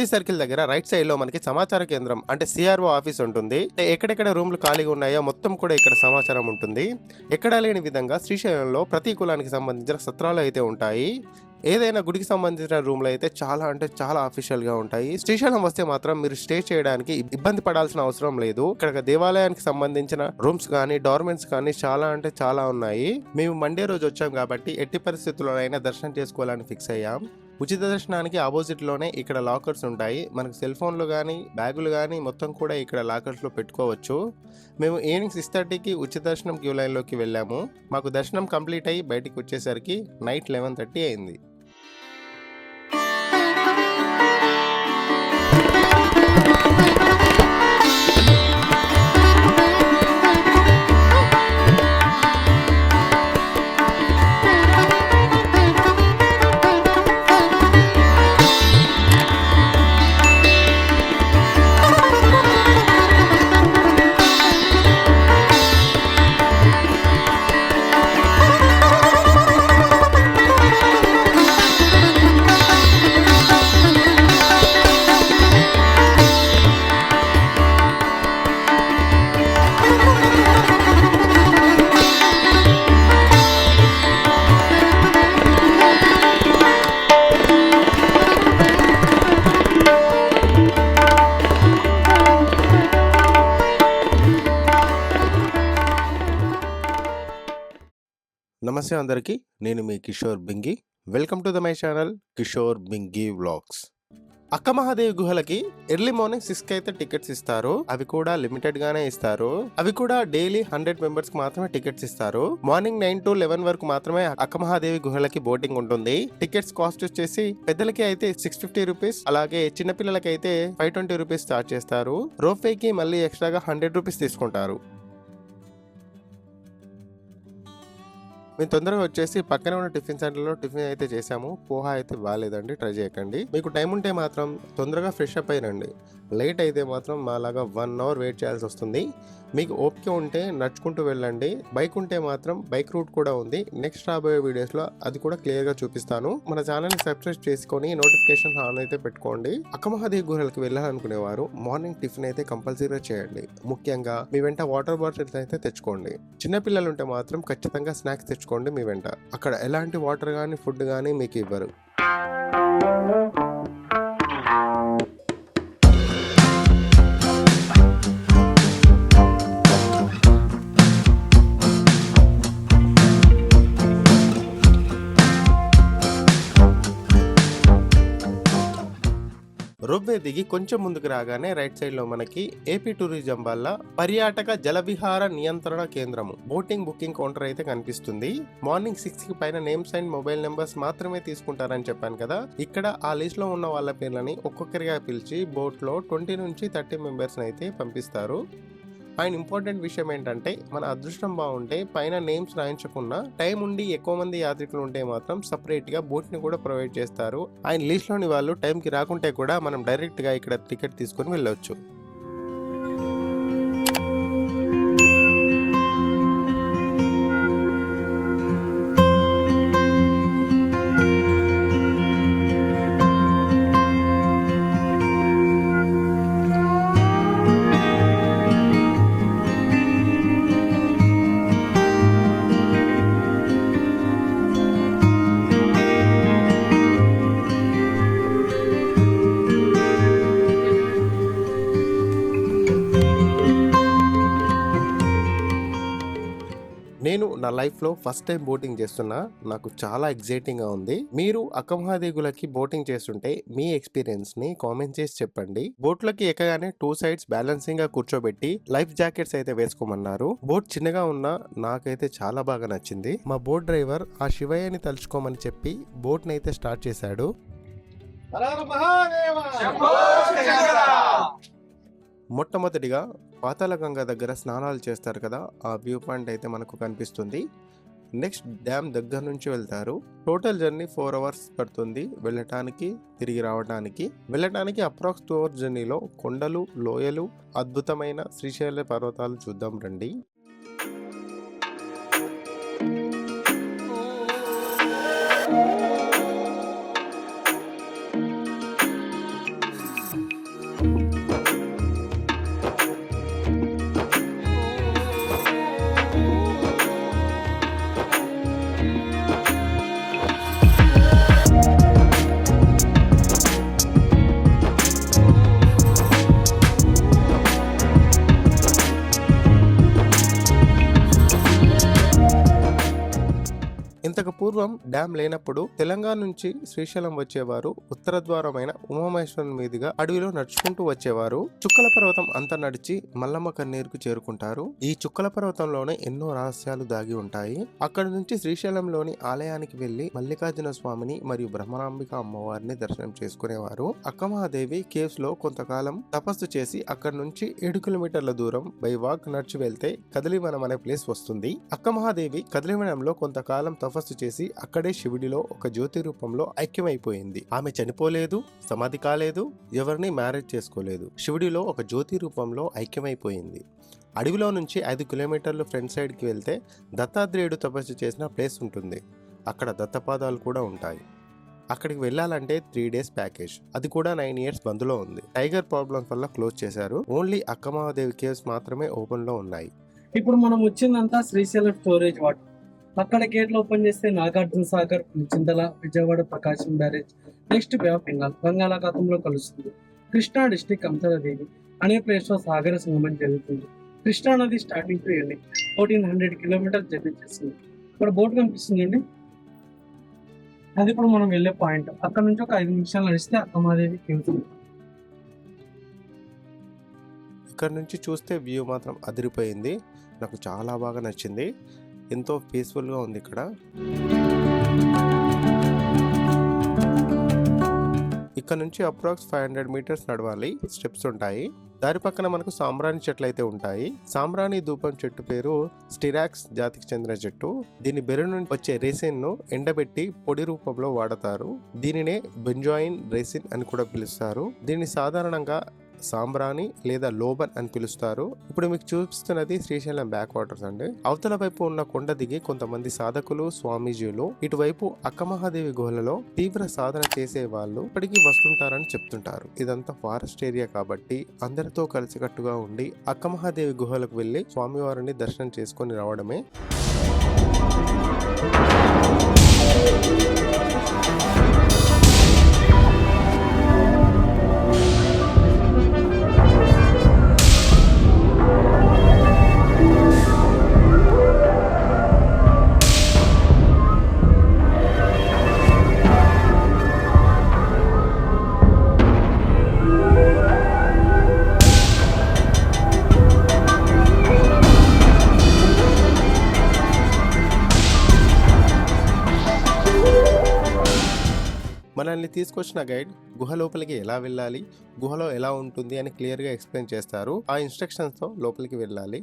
Gandhi circle దగ్గర right సైడ్లో మనకి సమాచార కేంద్రం అంటే సిఆర్ఓ ఆఫీస్ ఉంటుంది. ఎక్కడెక్కడ రూమ్లు ఖాళీగా ఉన్నాయో మొత్తం కూడా ఇక్కడ సమాచారం ఉంటుంది. ఎక్కడా లేని విధంగా శ్రీశైలంలో ప్రతి కులానికి సంబంధించిన సత్రాలు అయితే ఉంటాయి. ఏదైనా గుడికి సంబంధించిన రూమ్లు అయితే చాలా అంటే చాలా అఫీషియల్గా ఉంటాయి. శ్రీశైలం వస్తే మాత్రం మీరు స్టే చేయడానికి ఇబ్బంది పడాల్సిన అవసరం లేదు. ఇక్కడ దేవాలయానికి సంబంధించిన రూమ్స్ కానీ డార్మెంట్స్ కానీ చాలా అంటే చాలా ఉన్నాయి. మేము మండే రోజు వచ్చాం కాబట్టి ఎట్టి పరిస్థితుల్లోనైనా దర్శనం చేసుకోవాలని ఫిక్స్ అయ్యాం. ఉచిత దర్శనానికి ఆపోజిట్లోనే ఇక్కడ లాకర్స్ ఉంటాయి. మనకు సెల్ ఫోన్లు కానీ బ్యాగులు కానీ మొత్తం కూడా ఇక్కడ లాకర్స్లో పెట్టుకోవచ్చు. మేము ఈవినింగ్ సిక్స్ థర్టీకి ఉచిత దర్శనం క్యూ లైన్లోకి వెళ్ళాము. మాకు దర్శనం కంప్లీట్ అయ్యి బయటికి వచ్చేసరికి నైట్ లెవెన్ థర్టీ అయింది. నమస్తే అందరికీ నేను మీ Kishore Bingi. Welcome to the my channel Kishore Bingi vlogs. Akka Mahadevi గుహలకి early morning సిక్స్కి అయితే టికెట్స్ ఇస్తారు. అవి కూడా లిమిటెడ్ గానే ఇస్తారు. అవి కూడా డైలీ హండ్రెడ్ మెంబర్స్కి మాత్రమే టికెట్స్ ఇస్తారు. మార్నింగ్ నైన్ టు లెవెన్ వరకు మాత్రమే అక్క మహాదేవి గుహలకి బోటింగ్ ఉంటుంది. టికెట్స్ కాస్ట్ వచ్చేసి పెద్దలకి అయితే సిక్స్ ఫిఫ్టీ రూపీస్ అలాగే చిన్నపిల్లలకి అయితే ఫైవ్ ట్వంటీ రూపీస్ చార్జ్ చేస్తారు. రోప్ వే కి మళ్ళీ ఎక్స్ట్రాగా హండ్రెడ్ రూపీస్ తీసుకుంటారు. మేము తొందరగా వచ్చేసి పక్కనే ఉన్న టిఫిన్ సెంటర్లో టిఫిన్ అయితే చేసాము పోహా అయితే బాగాలేదండి. ట్రై చేయకండి. మీకు టైం ఉంటే మాత్రం తొందరగా ఫ్రెష్ అప్ అయినండి లేట్ అయితే మాత్రం మాలాగా వన్ అవర్ వెయిట్ చేయాల్సి వస్తుంది. మీకు ఓపిక ఉంటే నడుచుకుంటూ వెళ్ళండి. బైక్ ఉంటే మాత్రం బైక్ రూట్ కూడా ఉంది. నెక్స్ట్ రాబోయే వీడియోస్లో అది కూడా క్లియర్గా చూపిస్తాను. మన ఛానల్ని సబ్స్క్రైబ్ చేసుకొని నోటిఫికేషన్ ఆన్ అయితే పెట్టుకోండి. అక్కమహాదేవి గుహలకు వెళ్ళాలనుకునేవారు మార్నింగ్ టిఫిన్ అయితే కంపల్సరీగా చేయండి. ముఖ్యంగా మీ వెంట వాటర్ బాటిల్స్ అయితే తెచ్చుకోండి. చిన్నపిల్లలు ఉంటే మాత్రం ఖచ్చితంగా స్నాక్స్ తెచ్చుకోండి మీ వెంట. అక్కడ ఎలాంటి వాటర్ కానీ ఫుడ్ కానీ మీకు ఇవ్వరు. రొవ్వే దిగి కొంచెం ముందుకు రాగానే రైట్ సైడ్లో మనకి ఏపీ టూరిజం వల్ల పర్యాటక జలవిహార నియంత్రణ కేంద్రము. బోటింగ్ బుకింగ్ కౌంటర్ అయితే కనిపిస్తుంది. మార్నింగ్ సిక్స్కి పైన నేమ్స్ అండ్ మొబైల్ నెంబర్స్ మాత్రమే తీసుకుంటారని చెప్పాను కదా. ఇక్కడ ఆ లిస్ట్లో ఉన్న వాళ్ళ పేర్లని ఒక్కొక్కరిగా పిలిచి బోట్లో ట్వంటీ నుంచి థర్టీ మెంబర్స్ అయితే పంపిస్తారు. అండ్ ఇంపార్టెంట్ విషయం ఏంటంటే మన అదృష్టం బాగుంటే పైన నేమ్స్ రాయించకుండా టైం ఉండి ఎక్కువ మంది యాత్రికులు ఉంటే మాత్రం సపరేట్గా బోట్ని కూడా ప్రొవైడ్ చేస్తారు. ఆయన లిస్ట్లోని వాళ్ళు టైం కి రాకుంటే కూడా మనం డైరెక్ట్గా ఇక్కడ టికెట్ తీసుకొని వెళ్ళొచ్చు. నా లైఫ్లో ఫస్ట్ టైం బోటింగ్ చేస్తున్నా నాకు చాలా ఎగ్జైటింగ్గా ఉంది. మీరు అక్కమహాదేగులకి బోటింగ్ చేస్తుంటే మీ ఎక్స్పీరియన్స్ని కామెంట్ చేసి చెప్పండి. బోట్లకి ఎక్కగానే టూ సైడ్స్ బ్యాలెన్సింగ్గా కూర్చోబెట్టి లైఫ్ జాకెట్స్ అయితే వేసుకోమన్నారు. బోట్ చిన్నగా ఉన్నా నాకైతే చాలా బాగా నచ్చింది. మా బోట్ డ్రైవర్ ఆ శివయ్యని తలుచుకోమని చెప్పి బోట్ని అయితే స్టార్ట్ చేశాడు. మొట్టమొదటిగా పాతాళగంగ దగ్గర స్నానాలు చేస్తారు కదా ఆ వ్యూ పాయింట్ అయితే మనకు కనిపిస్తుంది. నెక్స్ట్ డ్యామ్ దగ్గర నుంచి వెళ్తారు. టోటల్ జర్నీ ఫోర్ అవర్స్ పడుతుంది వెళ్ళటానికి తిరిగి రావడానికి. వెళ్ళటానికి అప్రాక్స్ టూ అవర్స్ జర్నీలో కొండలు లోయలు అద్భుతమైన శ్రీశైల పర్వతాలు చూద్దాం రండి. ఇంతకు పూర్వం డ్యామ్ లేనప్పుడు తెలంగాణ నుంచి శ్రీశైలం వచ్చేవారు ఉత్తర ద్వారమైన ఉమామహేశ్వరం మీదుగా అడవిలో నడుచుకుంటూ వచ్చేవారు. చుక్కల పర్వతం అంతా నడిచి మల్లమ్మ కన్నీరుకు చేరుకుంటారు. ఈ చుక్కల పర్వతంలోనే ఎన్నో రహస్యాలు దాగి ఉంటాయి. అక్కడ నుంచి శ్రీశైలంలోని ఆలయానికి వెళ్ళి మల్లికార్జున స్వామిని మరియు బ్రహ్మరాంబిక అమ్మవారిని దర్శనం చేసుకునేవారు. అక్కమహాదేవి కేవ్స్లో కొంతకాలం తపస్సు చేసి అక్కడ నుంచి ఏడు కిలోమీటర్ల దూరం బై వాక్ నడిచి వెళ్తే కదలివనం అనే ప్లేస్ వస్తుంది. అక్కమహాదేవి కదలివనంలో కొంతకాలం తపస్సు తపస్సు చేసి అక్కడే శివుడిలో ఒక జ్యోతి రూపంలో ఐక్యమైపోయింది. ఆమె చనిపోలేదు సమాధి కాలేదు ఎవరిని మ్యారేజ్ చేసుకోలేదు. శివుడిలో ఒక జ్యోతి రూపంలో ఐక్యమైపోయింది. అడవిలో నుంచి ఐదు కిలోమీటర్లు ఫ్రంట్ సైడ్కి వెళ్తే దత్తాత్రేయుడు తపస్సు చేసిన ప్లేస్ ఉంటుంది. అక్కడ దత్తపాదాలు కూడా ఉంటాయి. అక్కడికి వెళ్ళాలంటే త్రీ డేస్ ప్యాకేజ్. అది కూడా నైన్ ఇయర్స్ బంద్లో ఉంది. టైగర్ ప్రాబ్లమ్స్ వల్ల క్లోజ్ చేశారు. ఓన్లీ అక్కమహాదేవి కేవ్స్ మాత్రమే ఓపెన్లో ఉన్నాయి. ఇప్పుడు మనం వచ్చిందంతా శ్రీశైలం స్టోరేజ్ వాటర్. అక్కడ గేట్లు ఓపెన్ చేస్తే Nagarjuna Sagar Chintala Vijayawada Prakasam barrage next bay of Bengal బంగాళాఖాతంలో కలుస్తుంది. కృష్ణా డిస్టిక్ అంతరదేవి అనే ప్లేస్లో సాగర సంగమం జరుగుతుంది. కృష్ణా నది starting to ending fourteen hundred kilometre journey చేస్తుంది. ఇక్కడ బోట్ కనిపిస్తుందండి అది ఇప్పుడు మనం వెళ్ళే పాయింట్ అక్కడ నుంచి ఒక ఐదు నిమిషాలు నడిస్తే అక్కమాదేవి కింద ఇక్కడ నుంచి చూస్తే వ్యూ మాత్రం అదిరిపోయింది. నాకు చాలా బాగా నచ్చింది. ఎంతో పీస్ఫుల్గా ఉంది ఇక్కడ. ఇక్కడ నుంచి అప్రాక్స్ ఫైవ్ హండ్రెడ్ మీటర్స్ నడవాలి. స్టెప్స్ ఉంటాయి. దారి పక్కన మనకు సాంబ్రాణి చెట్లు అయితే ఉంటాయి. సాంబ్రాణి ధూపం చెట్టు పేరు స్టిరాక్స్ జాతికి చెందిన చెట్టు. దీని బెరు నుండి వచ్చే రెసిన్ను ఎండబెట్టి పొడి రూపంలో వాడతారు. దీనినే బెంజాయిన్ రెసిన్ అని కూడా పిలుస్తారు. దీన్ని సాధారణంగా సాంబ్రాణి లేదా లోబన్ అని పిలుస్తారు. ఇప్పుడు మీకు చూపిస్తున్నది శ్రీశైలం బ్యాక్ వాటర్స్ అండి. అవతల వైపు ఉన్న కొండ దిగి కొంతమంది సాధకులు స్వామీజీలు ఇటువైపు అక్కమహాదేవి గుహలలో తీవ్ర సాధన చేసే వాళ్ళు ఇప్పటికీ వస్తుంటారని చెప్తుంటారు. ఇదంతా ఫారెస్ట్ ఏరియా కాబట్టి అందరితో కలిసికట్టుగా ఉండి అక్కమహాదేవి గుహలకు వెళ్ళి స్వామివారిని దర్శనం చేసుకొని రావడమే. మనల్ని తీసుకొచ్చిన గైడ్ గుహ లోపలికి ఎలా వెళ్ళాలి గుహలో ఎలా ఉంటుంది అని క్లియర్గా ఎక్స్ప్లెయిన్ చేస్తారు. ఆ ఇన్స్ట్రక్షన్స్తో లోపలికి వెళ్ళాలి.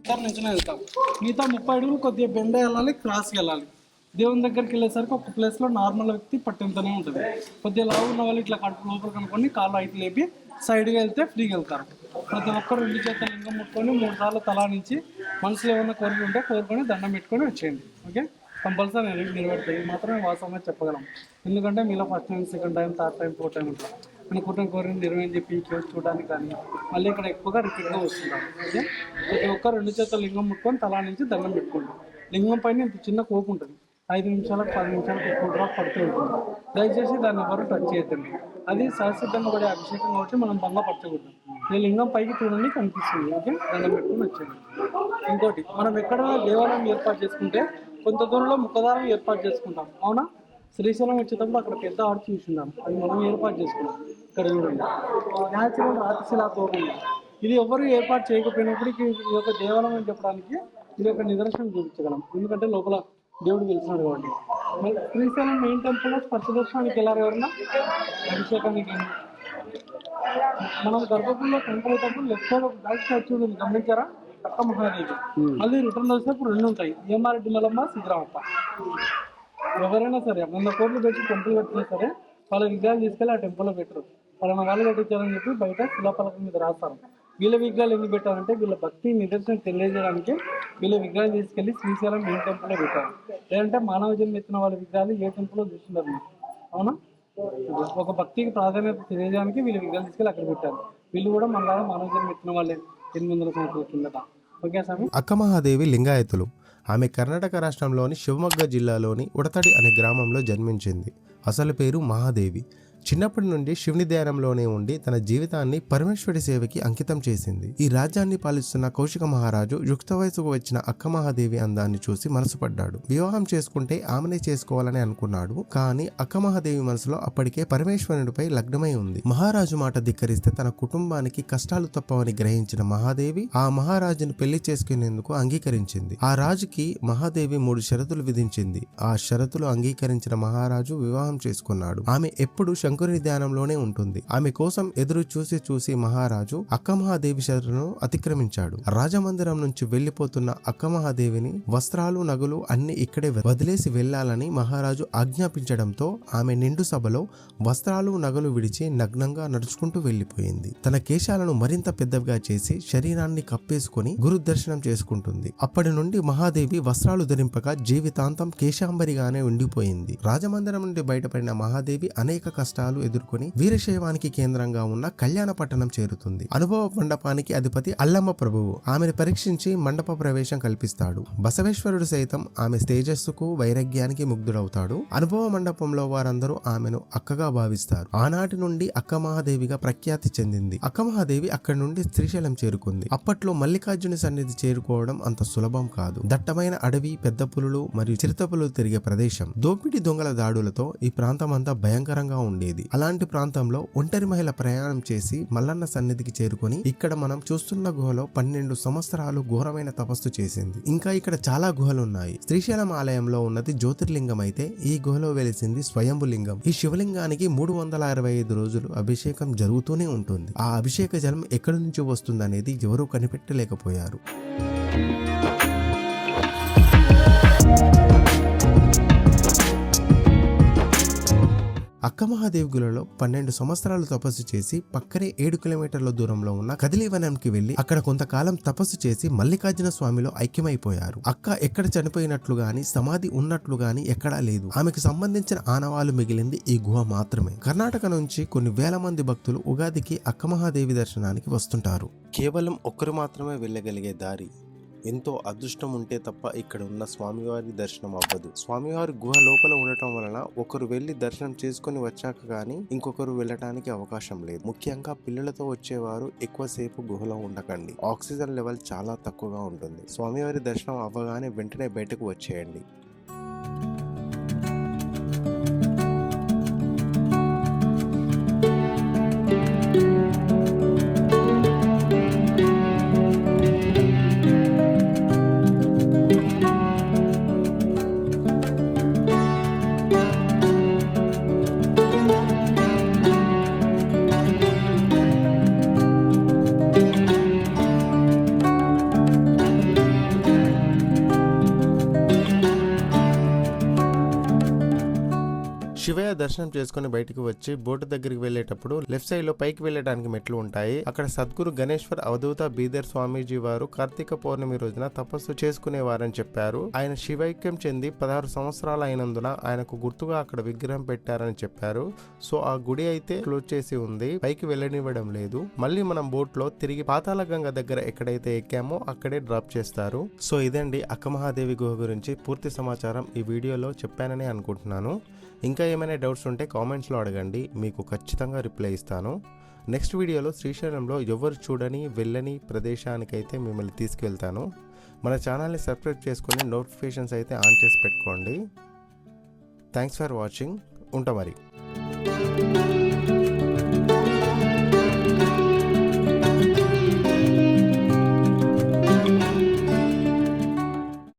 వెళ్తాం మిగతా ముప్పై అడుగులు కొద్దిగా బెండ వెళ్ళాలి క్రాస్ వెళ్ళాలి. దేవుని దగ్గరికి వెళ్ళేసరికి ఒక ప్లేస్లో నార్మల్ వ్యక్తి పట్టింతనే ఉంటుంది. కొద్దిగా లావు ఉన్న వాళ్ళు ఇట్లా కడుపు లోపల కనుక్కొని కాళ్ళు అయితే లేపి సైడ్గా వెళ్తే ఫ్రీగా వెళ్తారు. ప్రతి ఒక్కరు రెండు చేతులు లింగం ముట్టుకొని మూడు సార్లు తలా నుంచి మనసులో ఏమైనా కోరిక ఉంటే కోరుకొని దండం పెట్టుకొని వచ్చేయండి. ఓకే? కంపల్సరీ నెరవే నిలబెడతాయి మాత్రమే వాస్తవంగా చెప్పగలం. ఎందుకంటే మీలో first time second time third time fourth time ఉంటాం అనుకుంటున్న కోరిక నిర్వహణ చెప్పి చూడడానికి కానీ మళ్ళీ ఇక్కడ ఎక్కువగా రిపీట్గా వస్తుంటారు. ఓకే? ప్రతి ఒక్క రెండు చేతుల లింగం ముట్టుకొని తలా నుంచి దండం పెట్టుకుంటాం లింగం పైన ఇంత చిన్న కోపు ఉంటుంది. ఐదు నిమిషాలకు పది నిమిషాలకు ఎక్కువ డ్రాప్ పడుతూ ఉంటుంది. దయచేసి దాన్ని ఎవరు టచ్ చేయొద్దండి. అది సహసిద్ధంగా పడే అభిషేకం కాబట్టి మనం బంగా పచ్చకూడదు ఈ లింగం పైకి చూడండి కనిపిస్తుంది. ఓకే? దండం పెట్టుకుని వచ్చేది ఇంకోటి మనం ఎక్కడ దేవాలయం ఏర్పాటు చేసుకుంటే కొంత దూరంలో ముఖదారం ఏర్పాటు చేసుకుంటాం. అవునా? శ్రీశైలం వచ్చేటప్పుడు అక్కడ పెద్ద ఆర్చ్ చూసిందాం అది మనం ఏర్పాటు చేసుకున్నాం. ఇక్కడ చూడండి. న్యాచురల్ రాతిశిలా ఇది ఎవరు ఏర్పాటు చేయకపోయినప్పటికీ ఇది ఒక దేవాలయం అని చెప్పడానికి ఇది ఒక నిదర్శనం చూపించగలం. ఎందుకంటే లోపల దేవుడు వెళ్తున్నాడు కాబట్టి. శ్రీశైలం మెయిన్ టెంపుల్లో స్పర్శ దర్శనానికి వెళ్ళారు ఎవరన్నా? అభిషేకానికి? మనం గర్భగుడిలో టెంపుల్ లెఫ్ట్ సైడ్ ఒక బ్యాక్ స్టాచ్యూ గమనించారా? అక్క మహాదేవి మళ్ళీ రిటర్న్ వచ్చేటప్పుడు రెండు ఉంటాయి. ఏమారెడ్డి మలమ్మ సిద్ధరామప్ప. ఎవరైనా సరే వంద కోట్లు పెట్టి టెంపుల్ పెట్టినా సరే వాళ్ళ విగ్రహాలు తీసుకెళ్ళి ఆ టెంపుల్లో పెట్టరు. పలానా వాళ్ళు కట్టించారని చెప్పి బయట శిలాపలకం మీద రాస్తారు. వీళ్ళ విగ్రహాలు ఎందుకు పెట్టారంటే వీళ్ళ భక్తి నిదర్శనం తెలియజేయడానికి వీళ్ళ విగ్రహాలు తీసుకెళ్ళి శ్రీశైలం మెయిన్ టెంపుల్లో పెట్టారు. లేదంటే మానవ జన్మ ఎత్తిన వాళ్ళ విగ్రహాలు ఏ టెంపుల్లో చూస్తున్నారు. అవునా? ఒక భక్తికి ప్రాధాన్యత తెలియజేయడానికి వీళ్ళు విగ్రహాలు తీసుకెళ్ళి అక్కడ పెట్టారు. వీళ్ళు కూడా మనలాగా మానవ జన్మ ఎత్తిన వాళ్ళే. ఎనిమిది వందల సంవత్సరాల కిందట. ఓకే స్వామి అక్కమహాదేవి లింగాయతులు. ఆమె కర్ణాటక రాష్ట్రంలోని శివమొగ్గ జిల్లాలోని ఉడతడి అనే గ్రామంలో జన్మించింది. అసలు పేరు మహాదేవి. చిన్నప్పటి నుండి శివుని ధ్యానంలోనే ఉండి తన జీవితాన్ని పరమేశ్వరి సేవకి అంకితం చేసింది. ఈ రాజ్యాన్ని పాలిస్తున్న కౌశిక మహారాజు యుక్త వయసుకు వచ్చిన అక్క మహాదేవి అందాన్ని చూసి మనసు పడ్డాడు. వివాహం చేసుకుంటే ఆమెనే చేసుకోవాలని అనుకున్నాడు కానీ అక్క మహాదేవి మనసులో అప్పటికే పరమేశ్వరునిపై లగ్నమై ఉంది. మహారాజు మాట ధిక్కరిస్తే తన కుటుంబానికి కష్టాలు తప్పవని గ్రహించిన మహాదేవి ఆ మహారాజును పెళ్ళి చేసుకునేందుకు అంగీకరించింది. ఆ రాజుకి మహాదేవి మూడు షరతులు విధించింది. ఆ షరతులు అంగీకరించిన మహారాజు వివాహం చేసుకున్నాడు. ఆమె ఎప్పుడు శంకరుని ధ్యానంలోనే ఉంటుంది. ఆమె కోసం ఎదురు చూసి చూసి మహారాజు అక్క మహాదేవి అతిక్రమించాడు. రాజమందిరం నుంచి వెళ్ళిపోతున్న అక్కమహాదేవిని వస్త్రాలు నగలు అన్ని ఇక్కడే వదిలేసి వెళ్ళాలని మహారాజు ఆజ్ఞాపించడంతో ఆమె నిండు సభలో వస్త్రాలు నగలు విడిచి నగ్నంగా నడుచుకుంటూ వెళ్ళిపోయింది తన కేశాలను మరింత పెద్దవిగా చేసి శరీరాన్ని కప్పేసుకుని గురు దర్శనం చేసుకుంటుంది. అప్పటి నుండి మహాదేవి వస్త్రాలు ధరింపక జీవితాంతం కేశాంబరిగానే ఉండిపోయింది. రాజమందిరం నుండి బయటపడిన మహాదేవి అనేక కష్టాలు ఎదుర్కొని వీరశైవానికి కేంద్రంగా ఉన్న కళ్యాణ పట్టణం చేరుతుంది. అనుభవ మండపానికి అధిపతి అల్లమ్మ ప్రభువు ఆమెను పరీక్షించి మండప ప్రవేశం కల్పిస్తాడు. బసవేశ్వరుడు సైతం ఆమె తేజస్సుకు వైరాగ్యానికి ముగ్ధుడవుతాడు. అనుభవ మండపంలో వారందరూ ఆమెను అక్కగా భావిస్తారు. ఆనాటి నుండి అక్క మహాదేవిగా ప్రఖ్యాతి చెందింది. అక్క మహాదేవి అక్కడి నుండి శ్రీశైలం చేరుకుంది. అప్పట్లో మల్లికార్జున సన్నిధి చేరుకోవడం అంత సులభం కాదు. దట్టమైన అడవి పెద్ద పులులు మరియు చిరుత పులులు తిరిగే ప్రదేశం. దోపిడి దొంగల దాడులతో ఈ ప్రాంతం అంతా భయంకరంగా ఉండేది. అలాంటి ప్రాంతంలో ఒంటరి మహిళ ప్రయాణం చేసి మల్లన్న సన్నిధికి చేరుకొని ఇక్కడ మనం చూస్తున్న గుహలో పన్నెండు సంవత్సరాలు ఘోరమైన తపస్సు చేసింది. ఇంకా ఇక్కడ చాలా గుహలు ఉన్నాయి శ్రీశైలం ఆలయంలో ఉన్నది జ్యోతిర్లింగం అయితే ఈ గుహలో వెలిసింది స్వయంభులింగం. ఈ శివలింగానికి మూడు వందల అరవై ఐదు రోజులు అభిషేకం జరుగుతూనే ఉంటుంది. ఆ అభిషేక జలం ఎక్కడి నుంచి వస్తుందనేది ఎవరూ కనిపెట్టలేకపోయారు. అక్క గులలో పన్నెండు సంవత్సరాలు తపస్సు చేసి పక్కనే ఏడు కిలోమీటర్ల దూరంలో ఉన్న కదిలీవనంకి వెళ్ళి అక్కడ కొంతకాలం తపస్సు చేసి మల్లికార్జున స్వామిలో ఐక్యమైపోయారు. అక్క ఎక్కడ చనిపోయినట్లు గాని సమాధి ఉన్నట్లు గాని ఎక్కడా లేదు. ఆమెకు సంబంధించిన ఆనవాలు మిగిలింది ఈ గుహ మాత్రమే. కర్ణాటక నుంచి కొన్ని వేల మంది భక్తులు ఉగాదికి అక్కమహాదేవి దర్శనానికి వస్తుంటారు. కేవలం ఒక్కరు మాత్రమే వెళ్ళగలిగే దారి ఎంతో అదృష్టం ఉంటే తప్ప ఇక్కడ ఉన్న స్వామివారి దర్శనం అవ్వదు. స్వామివారి గుహ లోపల ఉండటం వలన ఒకరు వెళ్ళి దర్శనం చేసుకుని వచ్చాక గానీ ఇంకొకరు వెళ్ళటానికి అవకాశం లేదు. ముఖ్యంగా పిల్లలతో వచ్చేవారు ఎక్కువసేపు గుహలో ఉండకండి. ఆక్సిజన్ లెవెల్ చాలా తక్కువగా ఉంటుంది. స్వామివారి దర్శనం అవ్వగానే వెంటనే బయటకు వచ్చేయండి. శివయ్య దర్శనం చేసుకుని బయటకు వచ్చి బోటు దగ్గరికి వెళ్ళేటప్పుడు లెఫ్ట్ సైడ్లో పైకి వెళ్ళడానికి మెట్లు ఉంటాయి. అక్కడ సద్గురు గణేశ్వర్ అవధూత బీదర్ స్వామీజీ వారు కార్తీక పౌర్ణమి రోజున తపస్సు చేసుకునేవారని చెప్పారు. ఆయన శివైక్యం చెంది పదహారు సంవత్సరాలు అయినందున ఆయనకు గుర్తుగా అక్కడ విగ్రహం పెట్టారని చెప్పారు. సో ఆ గుడి అయితే క్లోజ్ చేసి ఉంది. పైకి వెళ్ళనివ్వడం లేదు. మళ్ళీ మనం బోట్లో తిరిగి పాతాళ గంగ దగ్గర ఎక్కడైతే ఎక్కామో అక్కడే డ్రాప్ చేస్తారు. సో ఇదండి అక్క మహాదేవి గుహ గురించి పూర్తి సమాచారం ఈ వీడియోలో చెప్పానని అనుకుంటున్నాను. ఇంకా ఏమైనా డౌట్స్ ఉంటే కామెంట్స్లో అడగండి మీకు ఖచ్చితంగా రిప్లై ఇస్తాను. నెక్స్ట్ వీడియోలో శ్రీశైలంలో ఎవరు చూడని వెళ్ళని ప్రదేశానికైతే మిమ్మల్ని తీసుకెళ్తాను. మన ఛానల్ని సబ్స్క్రైబ్ చేసుకుని నోటిఫికేషన్స్ అయితే ఆన్ చేసి పెట్టుకోండి. Thanks for watching. ఉంటా మరి.